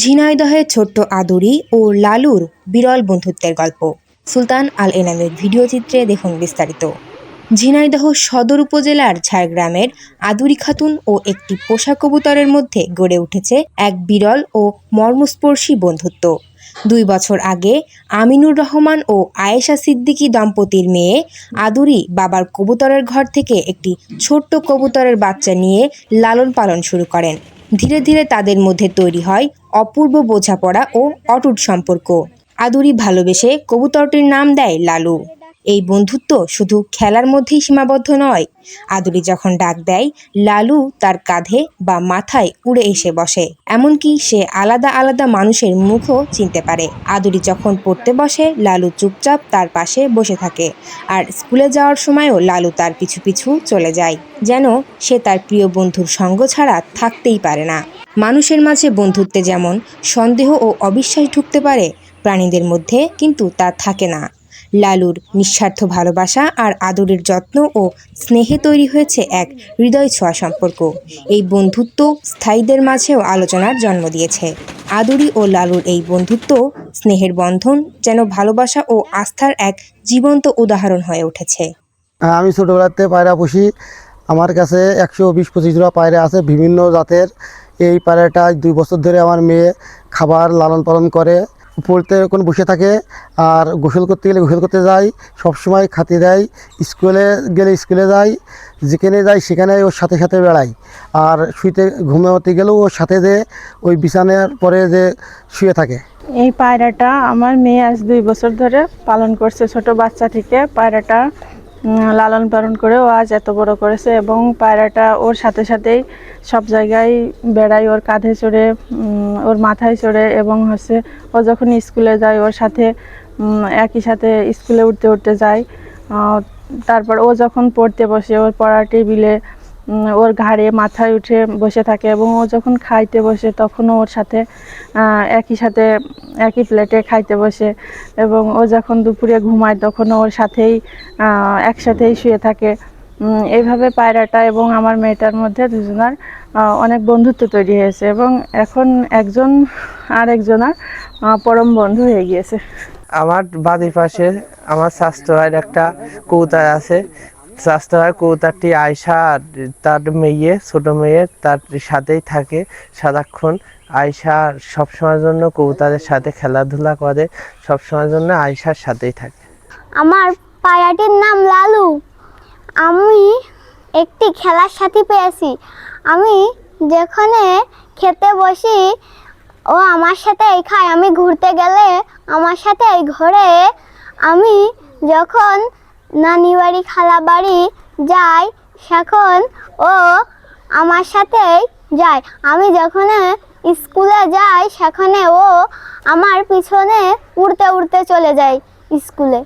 ঝিনাইদহের ছোট্ট আদুরি ও লালুর বিরল বন্ধুত্বের গল্প। সুলতান আল এনামের ভিডিও চিত্রে দেখুন বিস্তারিত। ঝিনাইদহ সদর উপজেলার ঝাড়গ্রামের আদুরি খাতুন ও একটি পোষা কবুতরের মধ্যে গড়ে উঠেছে এক বিরল ও মর্মস্পর্শী বন্ধুত্ব। দুই বছর আগে আমিনুর রহমান ও আয়েশা সিদ্দিকী দম্পতির মেয়ে আদুরি বাবার কবুতরের ঘর থেকে একটি ছোট্ট কবুতরের বাচ্চা নিয়ে লালন পালন শুরু করেন। ধীরে ধীরে তাদের মধ্যে তৈরি হয় অপূর্ব বোঝাপড়া ও অটুট সম্পর্ক। আদুরি ভালোবেসে কবুতরটির নাম দেয় লালু। এই বন্ধুত্ব শুধু খেলার মধ্যেই সীমাবদ্ধ নয়। আদুরি যখন ডাক দেয়, লালু তার কাঁধে বা মাথায় উড়ে এসে বসে। এমনকি সে আলাদা আলাদা মানুষের মুখও চিনতে পারে। আদুরি যখন পড়তে বসে, লালু চুপচাপ তার পাশে বসে থাকে আর স্কুলে যাওয়ার সময়ও লালু তার পিছু পিছু চলে যায়। যেন সে তার প্রিয় বন্ধুর সঙ্গ ছাড়া থাকতেই পারে না। মানুষের মাঝে বন্ধুত্বে যেমন সন্দেহ ও অবিশ্বাস ঢুকতে পারে, প্রাণীদের মধ্যে কিন্তু তা থাকে না। লালুর নিঃস্বার্থ ভালোবাসা আর আদরের যত্ন ও স্নেহে তৈরি হয়েছে এক হৃদয় ছোঁয়া সম্পর্ক। এই বন্ধুত্ব স্থায়ীদের মাঝেও আলোচনার জন্ম দিয়েছে। আদুরি ও লালুর এই বন্ধুত্ব স্নেহের বন্ধন, যেন ভালোবাসা ও আস্থার এক জীবন্ত উদাহরণ হয়ে উঠেছে। আমি ছোটোবেলাতে পায়রা পুষি। আমার কাছে একশো বিশ পঁচিশ জোড়া পায়রা আছে, বিভিন্ন জাতের। এই পায়রাটা দুই বছর ধরে আমার মেয়ে খাবার লালন পালন করে। পড়তে কোনো বসে থাকে আর গোসল করতে গেলে গোসল করতে যাই সবসময় খাতে দেয়, স্কুলে গেলে স্কুলে যাই যেখানে যাই সেখানে ওর সাথে সাথে বেড়াই আর শুইতে ঘুমাতে গেলেও ওর সাথে যে ওই বিছানার পরে যে শুয়ে থাকে। এই পায়রাটা আমার মেয়ে আজ দুই বছর ধরে পালন করছে ছোট বাচ্চা থেকে। পায়রাটা লালন পালন করে ও আজ এত বড় করেছে এবং পায়রাটা ওর সাথে সাথেই সব জায়গায় বেড়ায়, ওর কাঁধে চড়ে ওর মাথায় চড়ে এবং হচ্ছে ও যখন স্কুলে যায়, ওর সাথে একই সাথে স্কুলে উঠতে উঠতে যায়। তারপর ও যখন পড়তে বসে, ওর পড়ার টেবিলে ওর ঘাড়ে মাথায় উঠে বসে থাকে এবং ও যখন খাইতে বসে তখনও ওর সাথে একই সাথে, একই প্লেটে খাইতে বসে এবং ও যখন দুপুরে ঘুমায় তখনও ওর সাথেই একসাথেই শুয়ে থাকে। এইভাবে পায়রাটা এবং আমার মেয়েটার মধ্যে দুজনার অনেক বন্ধুত্ব তৈরি হয়েছে এবং এখন একজন আর একজনার পরম বন্ধু হয়ে গিয়েছে। আমার বাড়ির পাশে আমার স্বাস্থ্য ভাইয়ের একটা কৌতার আছে। স্বাস্থ্য কৌতারটি আয়সা আর তার মেয়ে ছোট মেয়ে তার সাথেই থাকে সারাক্ষণ। আয়সা সবসময়ের জন্য কৌতারের সাথে খেলাধুলা করে সবসময়ের জন্য আয়সার সাথেই থাকে। আমার পায়রাটির নাম লালু। আমি একটি খেলার সাথী পেয়েছি। আমি যেখানে খেতে বসি, ও আমার সাথেই খায়। আমি ঘুরতে গেলে আমার সাথেই ঘোরে। আমি যখন নানি বাড়ি খালা বাড়ি যাই, সেখন ও আমার সাথেই যায়। আমি যখন স্কুলে যাই, সেখানে ও আমার পিছনে উড়তে উড়তে চলে যায় স্কুলে।